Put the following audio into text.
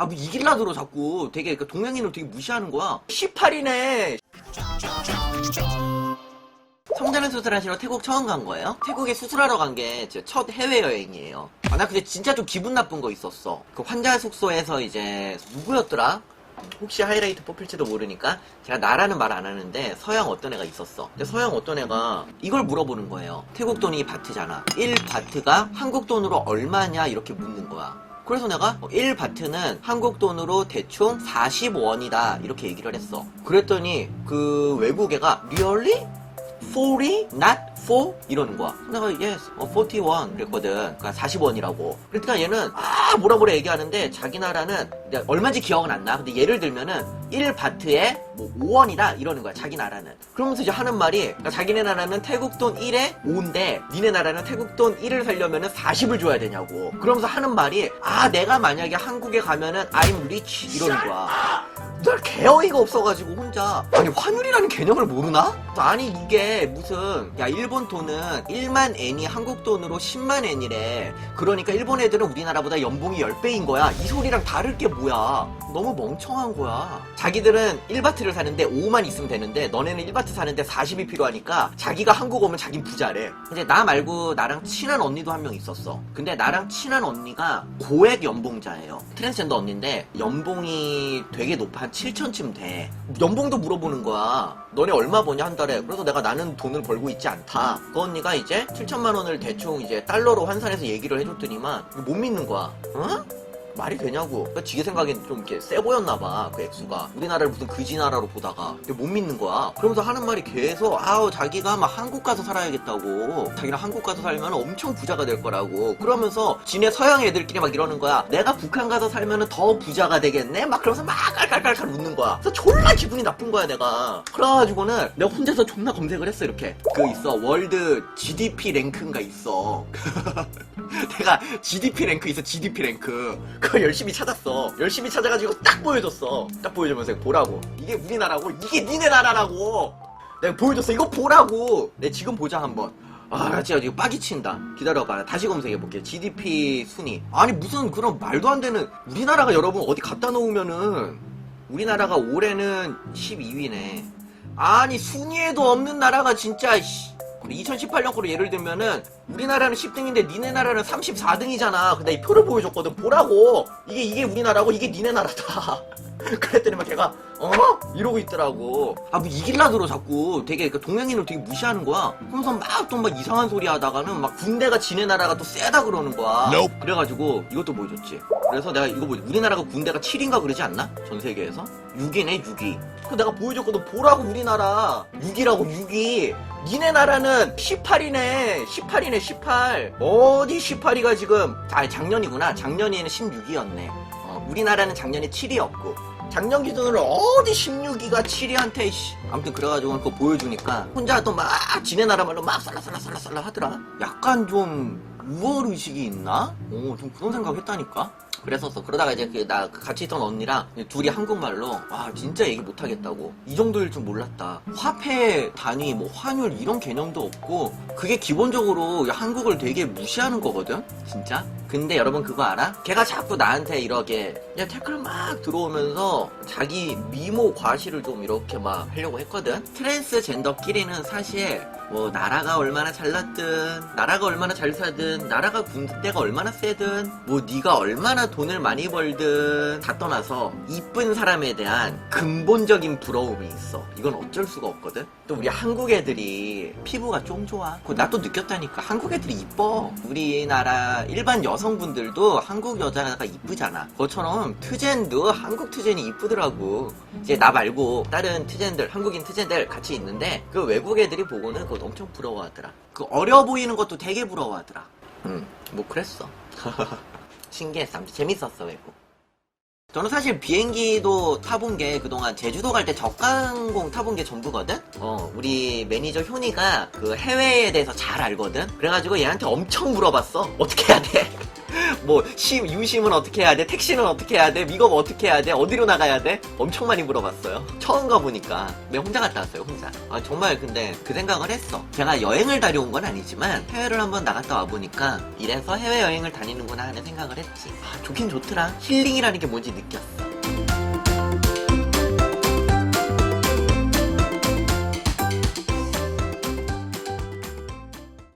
아, 뭐 이길라 들어 자꾸 되게 그 동양인을 되게 무시하는 거야. 18이네. 성전환 수술하시러 태국 처음 간 거예요? 태국에 수술하러 간게제첫 해외여행이에요. 아, 나 근데 진짜 좀 기분 나쁜 거 있었어. 그 환자 숙소에서 이제 누구였더라? 혹시 하이라이트 뽑힐지도 모르니까 제가 나라는 말 안 하는데 서양 어떤 애가 있었어. 근데 서양 어떤 애가 이걸 물어보는 거예요. 태국 돈이 바트잖아. 1바트가 한국 돈으로 얼마냐 이렇게 묻는 거야. 그래서 내가 1바트는 한국 돈으로 대충 40원이다 이렇게 얘기를 했어. 그랬더니 그 외국애가 really? 40? Not 4? 이러는 거야. 내가 yes, 어, 41 그랬거든. 그러니까 40원이라고. 그러니까 얘는 아 뭐라 뭐라 얘기하는데 자기 나라는 얼마인지 기억은 안 나. 근데 예를 들면은 1바트에 뭐 5원이다 이러는 거야. 자기 나라는. 그러면서 이제 하는 말이 그러니까 자기네 나라는 태국 돈 1에 5인데 니네 나라는 태국 돈 1을 살려면은 40을 줘야 되냐고. 그러면서 하는 말이 아 내가 만약에 한국에 가면은 I'm rich 이러는 거야. 널 개어이가 없어가지고 혼자 아니 환율이라는 개념을 모르나? 아니 이게 무슨 야 일본 돈은 1만 엔이 한국 돈으로 10만 엔이래. 그러니까 일본 애들은 우리나라보다 연봉이 10배인 거야. 이 소리랑 다를 게 뭐야? 너무 멍청한 거야. 자기들은 1바트를 사는데 5만 있으면 되는데 너네는 1바트 사는데 40이 필요하니까 자기가 한국 오면 자긴 부자래. 이제 나 말고 나랑 친한 언니도 한 명 있었어. 근데 나랑 친한 언니가 고액 연봉자예요. 트랜스젠더 언니인데 연봉이 되게 높아. 한 7천쯤 돼. 연봉도 물어보는 거야 너네 얼마 버냐 한 달에? 그래서 내가 나는 돈을 벌고 있지 않다. 그 언니가 이제 7천만 원을 대충 이제 달러로 환산해서 얘기를 해줬더니만 못 믿는 거야 어? 말이 되냐고. 그러니까 지게 생각엔 좀 이렇게 세 보였나 봐, 그 액수가. 우리나라를 무슨 그지 나라로 보다가. 못 믿는 거야. 그러면서 하는 말이 계속, 아우, 자기가 막 한국 가서 살아야겠다고. 자기는 한국 가서 살면 엄청 부자가 될 거라고. 그러면서 지네 서양 애들끼리 막 이러는 거야. 내가 북한 가서 살면 더 부자가 되겠네? 막 그러면서 막 깔깔깔깔 웃는 거야. 그래서 졸라 기분이 나쁜 거야, 내가. 그래가지고는 내가 혼자서 존나 검색을 했어, 이렇게. 그 있어. 월드 GDP 랭크인가 있어. 내가 GDP 랭크 있어, GDP 랭크. 그걸 열심히 찾았어. 열심히 찾아가지고 딱 보여줬어. 딱 보여주면서 보라고. 이게 우리 나라고, 이게 니네 나라라고. 내가 보여줬어. 이거 보라고. 내 지금 보자, 한번. 아, 나 진짜 이거 빠기친다. 기다려봐. 다시 검색해볼게. GDP 순위. 아니, 무슨 그런 말도 안 되는, 우리나라가 여러분 어디 갖다 놓으면은, 우리나라가 올해는 12위네. 아니, 순위에도 없는 나라가 진짜, 씨. 2018년 거로 예를 들면은 우리나라는 10등인데 니네 나라는 34등이잖아. 근데 이 표를 보여줬거든. 보라고. 이게 이게 우리나라고 이게 니네 나라다. 그랬더니 막 걔가 어? 이러고 있더라고. 아 뭐 이길라 들어 자꾸 되게 그 동양인을 되게 무시하는 거야. 그러면서 막 또 막 이상한 소리 하다가는 막 군대가 지네 나라가 또 세다 그러는 거야. Nope. 그래가지고 이것도 보여줬지. 그래서 내가 이거 보여. 우리나라가 군대가 7인가 그러지 않나? 전 세계에서? 6이네 6위. 그 내가 보여줬거든. 보라고 우리나라. 6위라고 6위. 니네 나라는 18이네. 18이네 18. 어디 18위가 지금? 아 작년이구나. 작년에는 16위였네. 어, 우리나라는 작년에 7위였고. 작년 기준으로 어디 16위가 7위한테 씨. 아무튼 그래가지고 그거 보여주니까 혼자 또 막 지네 나라 말로 막 쌀라쌀라쌀라쌀라 하더라. 약간 좀 우월 의식이 있나? 어, 좀 그런 생각 했다니까. 그랬었어. 그러다가 이제 그 나 같이 있던 언니랑 둘이 한국말로 와 진짜 얘기 못하겠다고 이 정도일 줄 몰랐다. 화폐 단위 뭐 환율 이런 개념도 없고 그게 기본적으로 한국을 되게 무시하는 거거든. 진짜. 근데 여러분 그거 알아? 걔가 자꾸 나한테 이렇게. 그냥 태클 막 들어오면서 자기 미모 과시를 좀 이렇게 막 하려고 했거든. 트랜스젠더끼리는 사실 뭐 나라가 얼마나 잘났든 나라가 얼마나 잘 사든 나라가 군대가 얼마나 세든 뭐 네가 얼마나 돈을 많이 벌든 다 떠나서 이쁜 사람에 대한 근본적인 부러움이 있어. 이건 어쩔 수가 없거든? 또 우리 한국 애들이 피부가 좀 좋아. 그거 나 또 느꼈다니까. 한국 애들이 이뻐. 우리나라 일반 여성 분들도 한국 여자가 이쁘잖아. 그것처럼 트젠도 한국 트젠이 이쁘더라고. 이제 나 말고 다른 트젠들 한국인 트젠들 같이 있는데 그 외국 애들이 보고는 그거 엄청 부러워하더라. 그 어려 보이는 것도 되게 부러워하더라. 응뭐 그랬어. 신기했어. 재밌었어 외국 저는 사실 비행기도 타본 게 그동안 제주도 갈 때 저가항공 타본 게 전부거든? 어, 우리 매니저 효니가 그 해외에 대해서 잘 알거든? 그래가지고 얘한테 엄청 물어봤어. 어떻게 해야 돼? 뭐, 심, 유심은 어떻게 해야 돼? 택시는 어떻게 해야 돼? 미검 어떻게 해야 돼? 어디로 나가야 돼? 엄청 많이 물어봤어요. 처음 가보니까. 내가 혼자 갔다 왔어요, 혼자. 아, 정말 근데 그 생각을 했어. 제가 여행을 다녀온 건 아니지만, 해외를 한번 나갔다 와보니까, 이래서 해외여행을 다니는구나 하는 생각을 했지. 아, 좋긴 좋더라. 힐링이라는 게 뭔지 느꼈어.